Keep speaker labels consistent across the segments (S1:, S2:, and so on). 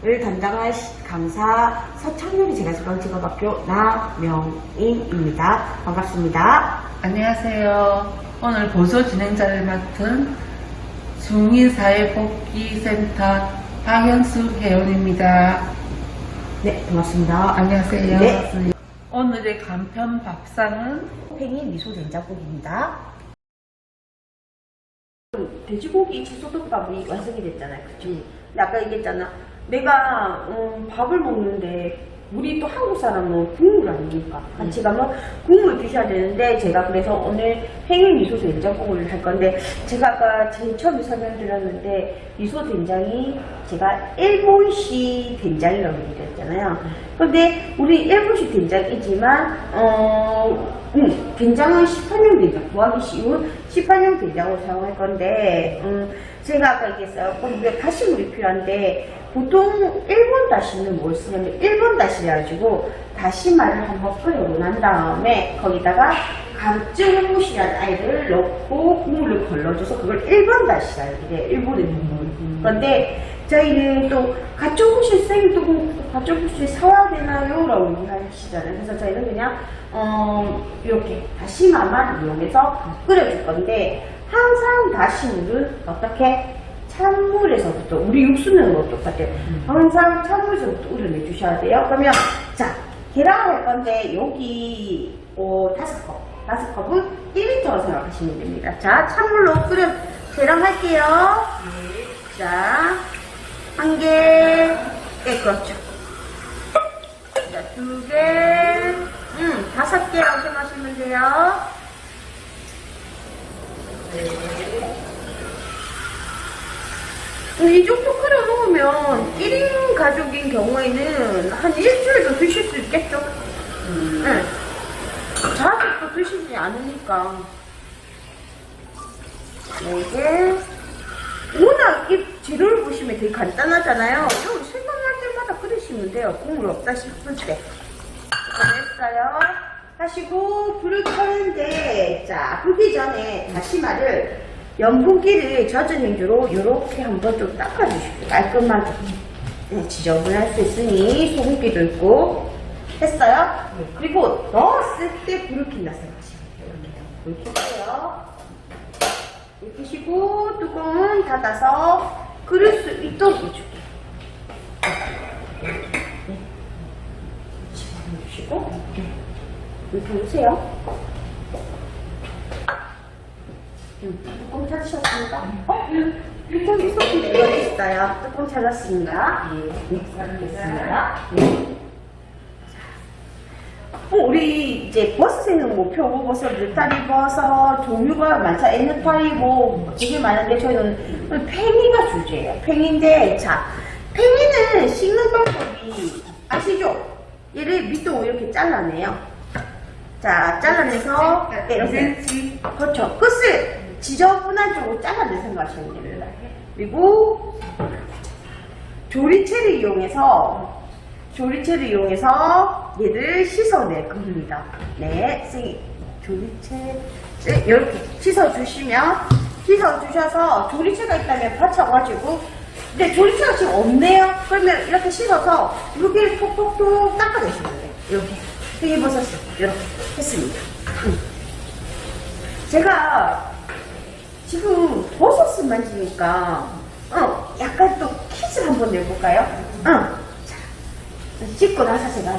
S1: 밥상을 담당할 시- 강사 서창렬이 제가 지방직업학교 나명인입니다. 반갑습니다.
S2: 안녕하세요. 오늘 보조 진행자를 맡은 중인사회복지센터 박현수 회원입니다.
S1: 네, 반갑습니다.
S2: 안녕하세요.
S1: 네.
S2: 오늘의 간편 밥상은
S1: 팽이 미소 된장국입니다. 돼지고기 채소덮밥이 완성이 됐잖아요. 그치? 근데 아까 얘기했잖아. 내가 음, 밥을 먹는데 우리 또 한국 사람은 국물 아닙니까? 같이 가면 국물 드셔야 되는데 제가 그래서 오늘 팽이 미소 된장국을 할 건데 제가 아까 제일 처음에 설명드렸는데 미소 된장이 제가 일본식 된장이라고 얘기했잖아요. 근데 우리 일본식 된장이지만 어 음, 된장은 시판용 된장 구하기 쉬운 시판용 된장을 사용할 건데 음, 제가 아까 얘기했어요. 우리가 다시물이 필요한데 보통 일본 다시는 뭘 쓰냐면 일본 다시래 가지고 다시마를 한번 끓여고 난 다음에 거기다가 감증무시란 아이를 넣고 국물을 걸러줘서 그걸 일본 다시라 이래 일본의 국물. 그런데 저희는 또 가짜무시 쌤이 또 가짜무시 사와야 되나요? 라고 얘기하시잖아요. 그래서 저희는 그냥 어 이렇게 다시마만 이용해서 끓여줄 건데 항상 다시물은 어떻게 찬물에서부터 우리 육수 내는 것도 똑같아요. 항상 찬물에서부터 우려내 주셔야 돼요. 그러면 자 계란을 할 건데 여기 어, 다섯 컵 다섯 컵은 1리터로 생각하시면 됩니다. 자 찬물로 끓여 계란 할게요. 자 한 개, 네, 그렇죠. 자, 두 개, 음, 다섯 개라고 생각하시면 돼요. 네. 이 정도 끓여 놓으면 1인 가족인 경우에는 한 일주일도 드실 수 있겠죠? 네. 자주 또 드시지 않으니까. 네 개. 워낙 이 재료를 보시면 되게 간단하잖아요. 이거 생각날 때마다 끓이시면 돼요. 국물 없다 싶을 때. 됐어요. 하시고 불을 켜는데 자 불기 전에 다시마를 연분기를 젖은 행주로 이렇게 한번 좀 닦아주십시오. 깔끔하게. 네, 지저분할 수 있으니 소금기도 있고 했어요. 네, 그리고 넣었을 때 불을 킨다 생각하시면 돼요. 이렇게 불 켜세요. 불 켜시고 뚜껑은 닫아서 끓을 수 있도록 해줄게요. 집어넣으시고 이렇게 놓으세요. 음, 뚜껑 찾으셨습니까? 어? 있었는데 여기 있어요. 뚜껑 찾았습니다. 예, 찾았습니다. 예. 어, 우리 이제 버섯에는 뭐 표고버섯, 느타리 버섯 종류가 많죠. 에느타리 뭐 되게 많은데 저희는 팽이가 주제예요. 팽인데 자 팽이는 씻는 방법이 아시죠? 얘를 밑도 이렇게 잘라내요. 자 잘라내서 네, 이렇게 그렇죠. 끝을 지저분한 쪽으로 잘라내 생각하시면 됩니다. 그리고 조리채를 이용해서 조리채를 이용해서 얘를 씻어낼 겁니다. 네, 선생님 조리채를 이렇게 씻어주시면 씻어주셔서 조리채가 있다면 받쳐가지고 근데 조리채가 지금 없네요. 그러면 이렇게 씻어서 이렇게 톡톡톡 닦아내시면 돼요. 이렇게 팽이버섯을 이렇게 했습니다. 음. 제가 지금 버섯을 만지니까 어, 약간 또 퀴즈 한번 내볼까요? 어. 자, 씻고 나서 제가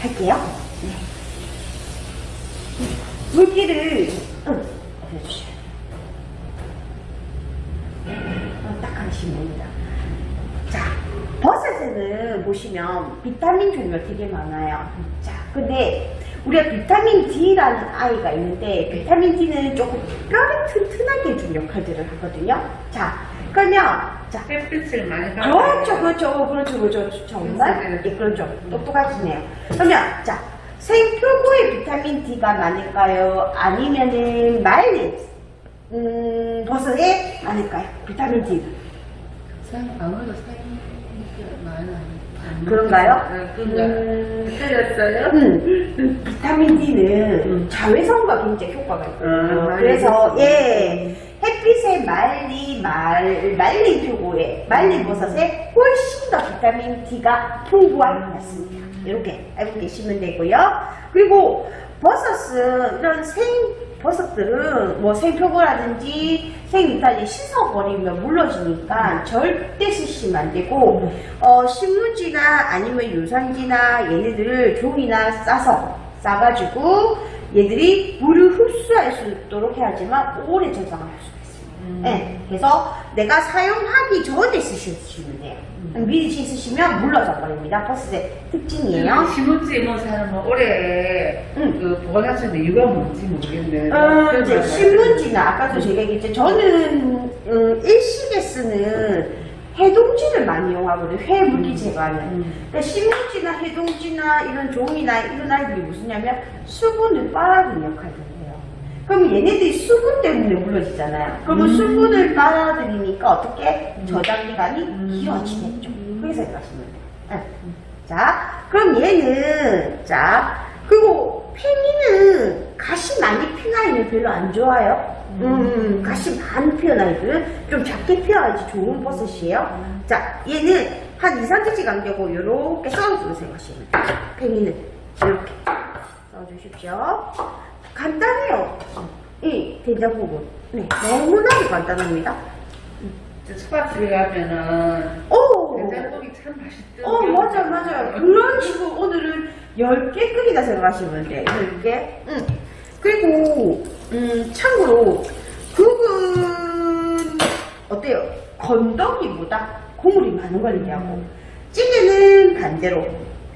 S1: 할게요. 네. 물기를 응. 어, 딱 하시면 됩니다. 자, 버섯에는 보시면 비타민 종류가 되게 많아요. 자, 근데 우리가 비타민 D라는 아이가 있는데 비타민 D는 조금 뼈를 튼튼하게 해주는 역할들을 하거든요. 자, 그러면 자,
S2: 햇빛을 많이
S1: 그렇죠, 그렇죠, 그렇죠, 그렇죠. 정말 예, 그렇죠. 똑똑하시네요. 그러면 자, 생표고에 비타민 D가 많을까요? 아니면은 말린 음, 버섯에 많을까요? 비타민 D.
S2: 생 아무래도 생기가 많아요.
S1: 그런가요?
S2: 그런가?
S1: 음,
S2: 틀렸어요?
S1: 음, 비타민 D는 자외선과 굉장히 효과가 있거든요.
S2: 음,
S1: 그래서. 예, 햇빛 햇빛에 말리 말 말린 표고에 말린 버섯에 훨씬 더 비타민 D가 풍부한 것입니다. 이렇게 알고 계시면 되고요. 그리고 버섯은 이런 생 버섯들은 뭐 생표고라든지 생이탈리 씻어버리면 물러지니까 절대 쓰시면 안 되고 어, 신문지나 아니면 유산지나 얘네들을 종이나 싸서 싸가지고 얘들이 물을 흡수할 수 있도록 해야지만 오래 저장할 수 네, 그래서 내가 사용하기 전에 쓰시면 돼요. 미리 씻으시면 물러져 버립니다. 버섯의 특징이에요.
S2: 신문지에 뭐 사는 거 올해
S1: 응.
S2: 그 있는 이유가 뭔지 모르겠네.
S1: 어, 이제 신문지나 아까도 제가 얘기했죠. 저는 음, 일식에 쓰는 해동지를 많이 이용하거든요. 회 물기 제거하는.
S2: 음.
S1: 그러니까 신문지나 해동지나 이런 종이나 이런 아이들이 무슨냐면 수분을 빨아들이는 역할을. 그럼 얘네들이 수분 때문에 물러지잖아요. 그러면
S2: 음.
S1: 수분을 빨아들이니까 어떻게 저장 기간이
S2: 음.
S1: 길어지겠죠. 그렇게 생각하시면 돼요. 네. 자, 그럼 얘는 자 그리고 팽이는 가시 많이 핀 아이는 별로 안 좋아요. 음, 가시 많이 피는 아이들은 좀 작게 피어야지 좋은 버섯이에요. 자, 얘는 한 2, 3cm 간격으로 이렇게 썰어주는 생각하시면 돼요. 팽이는 이렇게 썰어주십시오. 간단해요. 이 된장국은 네, 너무나도 간단합니다.
S2: 스파트에 가면은
S1: 오!
S2: 된장국이 참 맛있더라고요.
S1: 어, 맞아, 맞아요. 그런 식으로 오늘은 10개 끓이다 생각하시면 돼. 10개. 응. 그리고, 음, 참고로, 국은, 어때요? 건더기보다 국물이 많은 걸 얘기하고, 찌개는 반대로,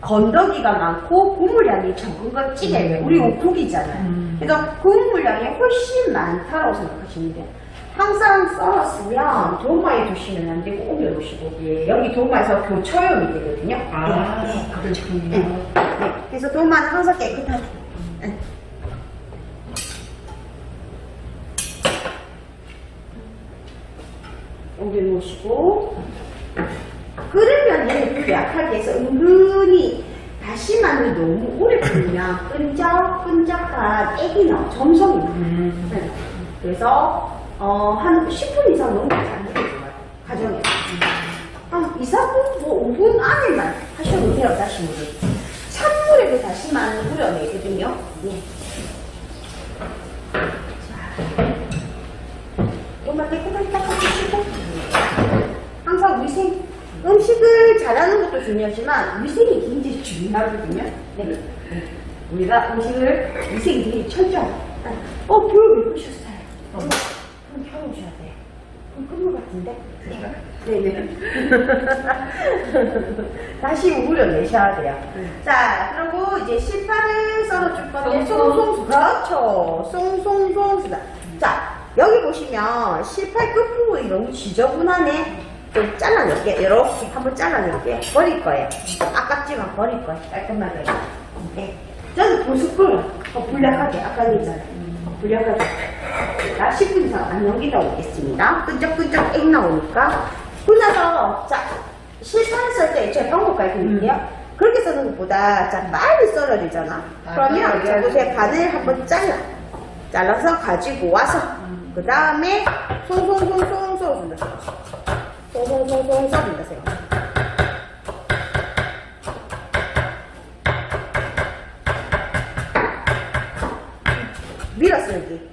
S1: 건더기가 많고 국물량이 적은 건 찌개예요. 우리 국이잖아요.
S2: 음.
S1: 그래서 국물량이 훨씬 많다고 생각하시면 돼요. 항상 썰었으면 도마에 두시면 안 되고 옮겨놓으시고 여기 도마에서 교처염이 되거든요.
S2: 아, 그렇군요.
S1: 네. 네. 그래서 도마는 항상 깨끗하게. 네. 옮겨놓으시고 끓으면 얘는 그 약하게 해서 은근히 다시마를 너무 오래 끓이면 끈적끈적한 애기 나와 점성이 나와요.
S2: 음.
S1: 네. 그래서 어, 한 10분 이상 너무 안 되게 좋아요. 가정에. 한 2, 3분, 뭐 5분 안에만 하셔도 돼요, 다시마를. 찬물에도 다시마는 우려내거든요. 예. 자, 정말 깨끗하게 닦아주시고 항상 위생, 음식을 잘하는 것도 중요하지만 위생이 굉장히 중요하거든요. 네. 네. 우리가 음식을 위생이 되게 철저하게. 어, 불을 왜 끄셨어요? 어, 그럼 켜주셔야 돼요. 그럼 것 같은데? 네네. 다시 우려 내셔야 돼요. 자, 그리고 이제 실파를 썰어줄 건데,
S2: 송송.
S1: 송송, 그렇죠. 송송송. 자, 여기 보시면 실파 끝부분이 너무 지저분하네. 좀 잘라낼게. 이렇게 한번 잘라낼게. 버릴 거예요. 아깝지만 버릴 거예요. 깔끔하게. 네. 저는 보습을 어, 불량하게, 아까. 어, 불량하게. 자, 10분 이상 안 넘기다 오겠습니다. 끈적끈적 액 나오니까. 그나서, 자, 실파를 썰때 제 방법 가르쳐드릴게요. 그렇게 써는 것보다, 자, 빨리 썰어야 되잖아.
S2: 아,
S1: 그러면, 자, 보세요. 반을 한번 잘라. 잘라서 가지고 와서, 그 다음에, 송송송송 썰 어준다. 송송송송 썰어준다, 세요. 밀어썰기.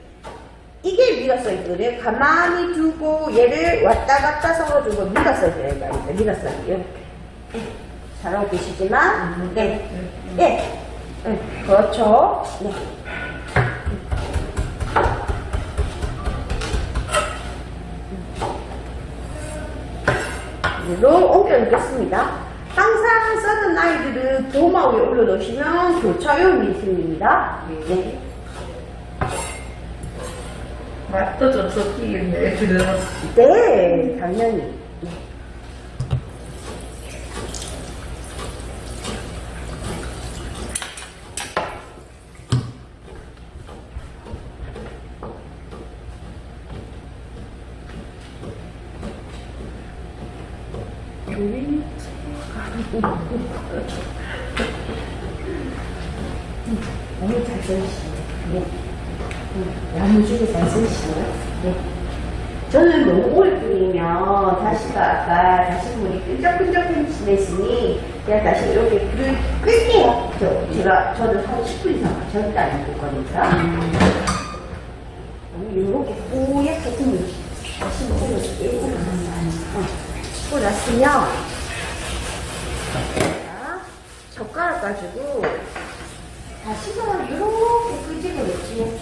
S1: 이게 밀어썰기를 가만히 두고 얘를 왔다 갔다 섞어주고 말이죠. 밀어썰기. 이렇게. 예, 잘하고 계시지만, 네. 예. 예, 그렇죠. 네. 얘로 옮겨놓겠습니다. 항상 써는 아이들은 도마 위에 올려놓으시면 교차용이 생깁니다. 네.
S2: 맛도 좀 섞이겠네, 애들은.
S1: 네, 당연히. 저는 너무 오래 끓이면 다시가 아까 다시 물이 끈적끈적해지냈으니 그냥 다시 이렇게 불을 끌게요. 저, 제가, 저는 한 10분 이상 절대 안끓 거니까. 이렇게 뿌옇게 좀 다시 먹으면 어. 고 났으면 자, 젓가락 가지고 다시마 이렇게 끄집어냈지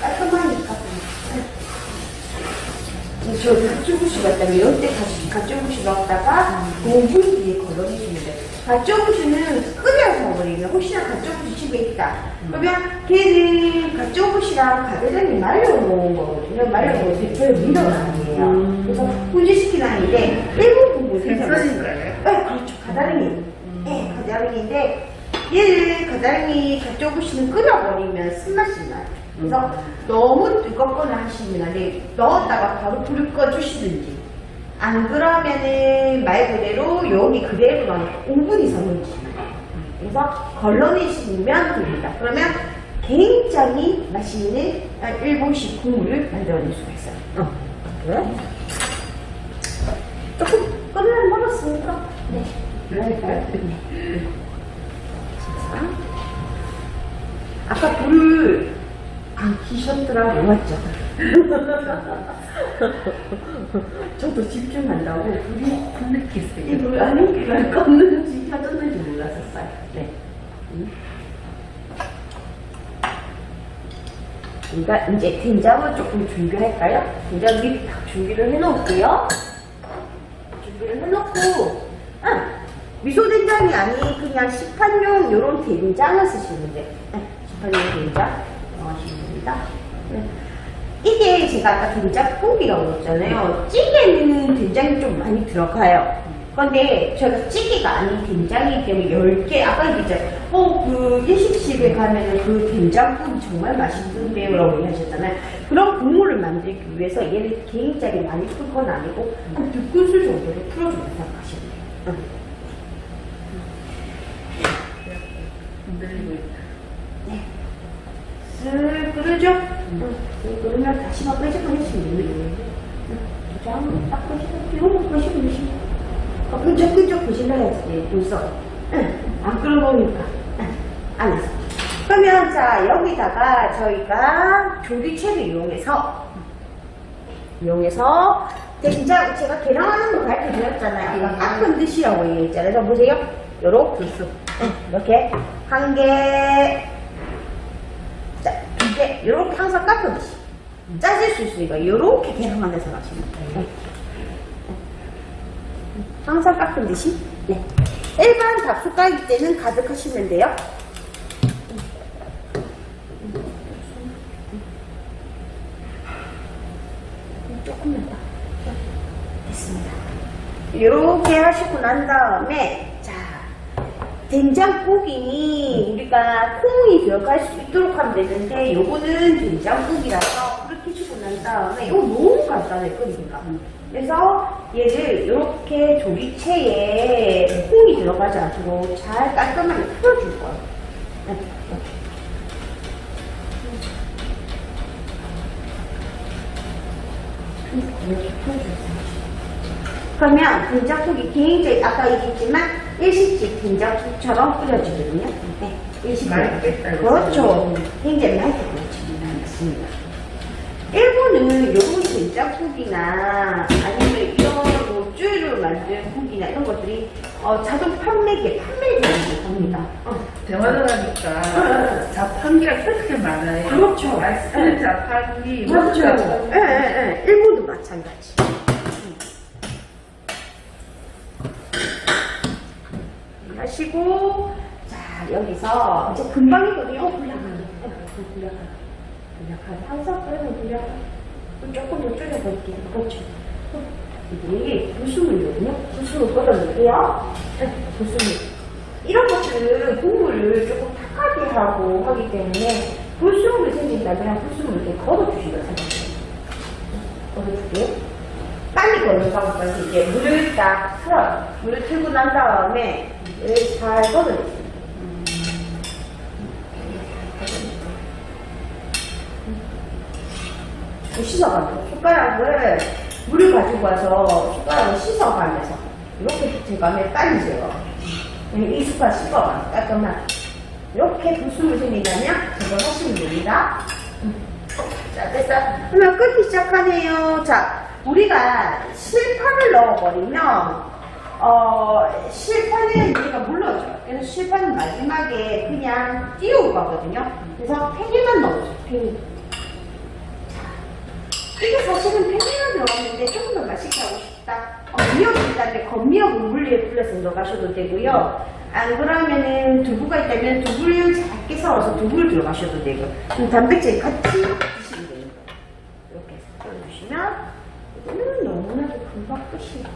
S1: 깔끔하니까 저 이럴 때 다시 갓조부시 넣었다가 5분 뒤에 걸러내주면 돼 갓조부시는 끓여서 버리면 혹시나 갓조부시 집에 있다 그러면 걔는 갓조부시랑 가대장이 말려놓은 거거든요 말려놓은 대표의 민어가 아니에요
S2: 음.
S1: 그래서 훈제시키는 아닌데 일부 부분
S2: 생선인 거예요?
S1: 네, 그렇죠. 가다랭이. 네, 가다랭이인데 얘를 가다랭이 가져오시는 끓여버리면 쓴맛이 나요. 그래서 너무 뜨겁거나 하시면. 넣었다가 바로 불을 꺼주시든지. 안 그러면은 말 그대로 여기 그대로 놔 5분 이상 넣으시면 돼요. 그래서 걸러내시면 됩니다. 그러면 굉장히 맛있는 아, 일본식 국물을 만들어낼 수가 있어요. 어. 그래? 조금 끓을 먹었으니까. 네. 자. 아까 불을 안 키셨더라고, 맞죠? 저도 집중한다고 불이
S2: 콘네키스.
S1: 이불 안에 불을 껐는지 켜졌는지 몰랐었어요. 네. 음. 그러니까 이제 된장을 조금 준비할까요? 된장 미리 다 준비를 해놓을게요. 준비를 해놓고, 아, 미소 된장이 아닌 그냥 시판용 요런 된장을 쓰시면 돼요. 네, 시판용 된장 네. 이게 제가 아까 된장국이라고 했잖아요. 찌개는 된장이 좀 많이 들어가요. 근데 저희가 찌개가 아닌 된장이기 때문에 10개, 아까 얘기했잖아요. 어, 그 일식집에 가면은 그 된장국이 정말 맛있던데요. 라고 얘기하셨잖아요. 그런 국물을 만들기 위해서 얘를 굉장히 많이 풀 건 아니고 한 두 큰술 정도로 풀어준다 생각하시면 돼요. 응.
S2: 있다.
S1: 쓱 끓으죠? 응. 쓱 끓으면 다시마 끄집어 내시면 돼요. 장, 딱 끄집어, 요거 끄집어 내시면 어, 끈적끈적 보실래야지, 벌써. 응. 안 끓어보니까. 응. 안에서. 그러면, 자, 여기다가 저희가 조리채를 이용해서, 이용해서, 된장, 제가 계량하는 거 가르쳐 드렸잖아요. 아까 깎은 듯이라고 얘기했잖아요. 보세요. 요렇게. 응. 이렇게. 한 개, 자, 요렇게 항상 깎듯이. 짜질 수 있으니까, 요렇게 계량만 해서 가시면 돼요. 항상 깎은 듯이. 네. 일반 잡숫가기 때는 가득 하시면 돼요. 조금만 더. 됐습니다. 이렇게 하시고 난 다음에, 자, 된장국이 우리가 콩이 들어갈 수 있도록 하면 되는데 요거는 된장국이라서 그렇게 해주고 난 다음에 이거 너무 간단해 끓이기가. 그래서 얘를 이렇게 조리채에 콩이 들어가지 않도록 잘 깔끔하게 풀어줄 거예요. 그러면 된장국이 굉장히 아까 얘기했지만 일식집 된장국처럼 끓여지거든요. 네, 일식집.
S2: 맛있겠다, 이거.
S1: 그렇죠. 굉장히 맛있게 끓여지는 맞습니다. 일본은 요런 된장국이나 아니면 이런 뭐 쭈를 만든 국이나 이런 것들이 어, 자동 판매기에 판매를 합니다. 어.
S2: 대화를 하니까 자판기가 그렇게 많아요.
S1: 그렇죠.
S2: 맛있는 자판기,
S1: 그렇죠.
S2: 자판기.
S1: 예, 예, 예. 일본도 마찬가지. 하시고, 자, 여기서 이제 금방이거든요. 어, 불량하네. 불량하네. 불량하네. 항상 끓으면 불량하네. 조금 더 줄여볼게요. 그렇죠. 이게 불순물이거든요. 불순물. 네, 불순물. 이런 것들은 국물을 조금 탁하게 하고 하기 때문에 불순물이 생긴다면 불순물을 이렇게 걷어주시면 생각해요. 걷어줄게요. 빨리 걷는 방법은 이제 물을 딱 틀어요. 물을 틀고 난 다음에 잘 걷어내요. 씻어가지고 숟가락을 물을 가지고 와서 숟가락을 씻어가면서 이렇게 제감에 따르세요. 이 숟가락 씻어가 깔끔하게. 이렇게 불순물 생기냐면 저걸 하시면 됩니다. 자, 됐어. 그러면 끓기 시작하네요. 자, 우리가 실판을 넣어버리면, 어, 실판에 우리가 물러져요. 그래서 실판은 마지막에 그냥 띄우고 가거든요. 그래서 팽이만 넣어줘요, 이게 사실은 팽이만 넣었는데 조금 더 맛있게 하고 싶다. 어, 미역이 있다면 건미역을 물리에 불려서 들어가셔도 되고요. 안 그러면은 두부가 있다면 두부를 작게 썰어서 두부를 들어가셔도 되고. 그 단백질 같이 드시면 되는 거예요. 이렇게 썰어주시면 이거는 너무나도 금방 끝이에요.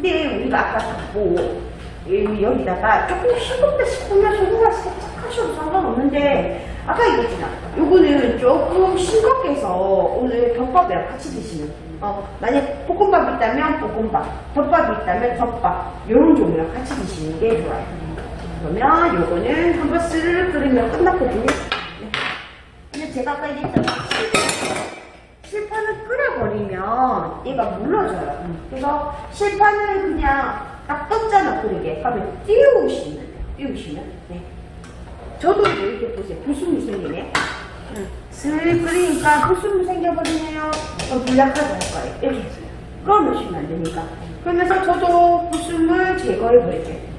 S1: 근데 우리가 아까 뭐 이- 여기다가 조금 싱겁다 싶으면 소금을 살짝 하셔도 상관없는데 아까 얘기했잖아. 요거는 조금 싱겁게 해서 오늘 덮밥이랑 같이 드시면. 어, 만약 볶음밥 있다면 볶음밥, 덮밥이 있다면 덮밥 이런 종류랑 같이 드시는 게 좋아요. 그러면 요거는 한번 스르르 끓이면 끝났거든요. 네. 근데 제가 아까 얘기했잖아. 끓여버리면 얘가 물러져요. 그래서 실판을 그냥 딱 떴잖아, 끓이게. 그러면 띄우시면 돼요. 띄우시면. 네. 저도 이렇게 보세요. 불순물 생기네. 응. 슬 끓이니까 불순물 생겨버리네요. 그럼 불약하게 할 거예요. 이렇게 해서요. 끓여놓으시면 안 되니까. 그러면서 저도 불순물 제거해버릴게요.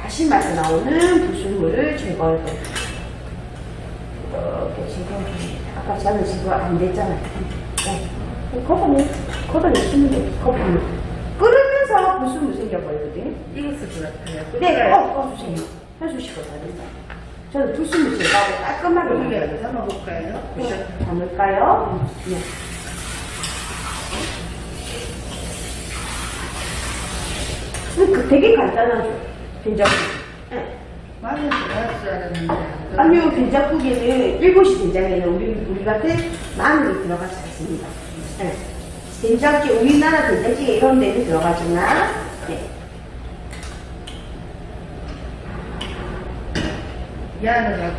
S1: 다시 말려 나오는 불순물을 제거해버릴게요. 이렇게 제거해버립니다. 아까 저는 제거 안 됐잖아요. 네. 거꾸로, 걷어내시면 돼요. 거꾸로. 끓으면서 불순물 생겨버리거든요.
S2: 익었을 것 같아요.
S1: 네, 어, 꺼주세요. 해주시고 잘했어요. 저는 불순물 제거하고 깔끔하게 만들어요.
S2: 담아볼까요?
S1: 담을까요? 네. 그 되게 간단하죠. 된장국. 네.
S2: 안
S1: 아니요, 된장국에는, 일본식 된장에는 우리, 우리 같은 마늘이 들어가지 않습니다. 네. 된장찌, 우리나라 된장찌개 이런 데는 들어가지만, 네.
S2: 야너가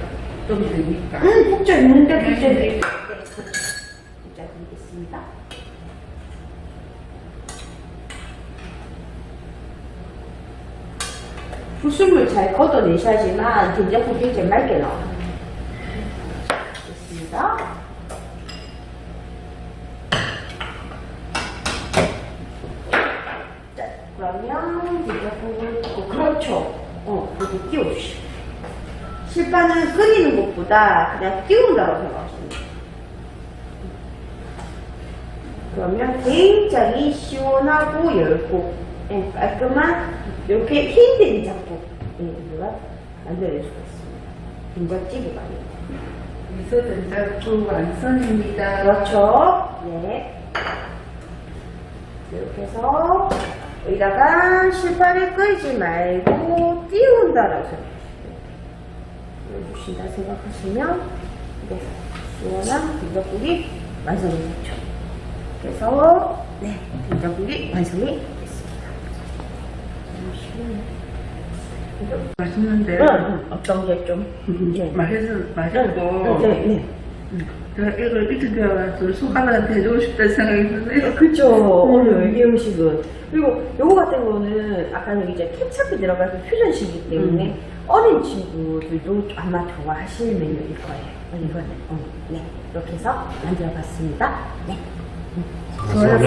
S2: 좀 되니까.
S1: 음, 국자 있는데 국자 드릴게요. 네. 국자 드리겠습니다. 불순물 잘 걷어내셔야지만 된장국 굉장히 맑게 나와요. 됐습니다. 자, 그러면 된장국을 붓고, 그렇죠. 어, 이렇게 띄워주시고. 실판은 끓이는 것보다 그냥 띄운다고 생각하시면 돼요. 그러면 굉장히 시원하고 얇고 예, 깔끔한 이렇게 흰 된장국 예, 우리가 만들어낼 수가 있습니다. 된장찌개가 아니고.
S2: 미소 된장국 완성입니다.
S1: 그렇죠. 네. 이렇게 해서 여기다가 실판을 끓이지 말고 띄운다라고 생각하시면 주신다 생각하시면 네, 시원한 된장국이 완성이 됐죠. 그래서 네, 된장국이 완성이.
S2: 맛있는데.
S1: 응, 어떤 게 좀, 네.
S2: 맛있어, 맛있고.
S1: 네, 네.
S2: 제가 이걸 이렇게 배워서 손가락한테 해주고 싶다는 생각이 드네요.
S1: 그쵸. 오늘 이 음식은. 그리고 요거 같은 거는 아까 여기 이제 케첩이 들어가서 퓨전식이기 때문에 어린 친구들도 아마 좋아하실 메뉴일 거예요. 이거는. 어, 네. 이렇게 해서 만들어 봤습니다. 네.
S2: 좋아요.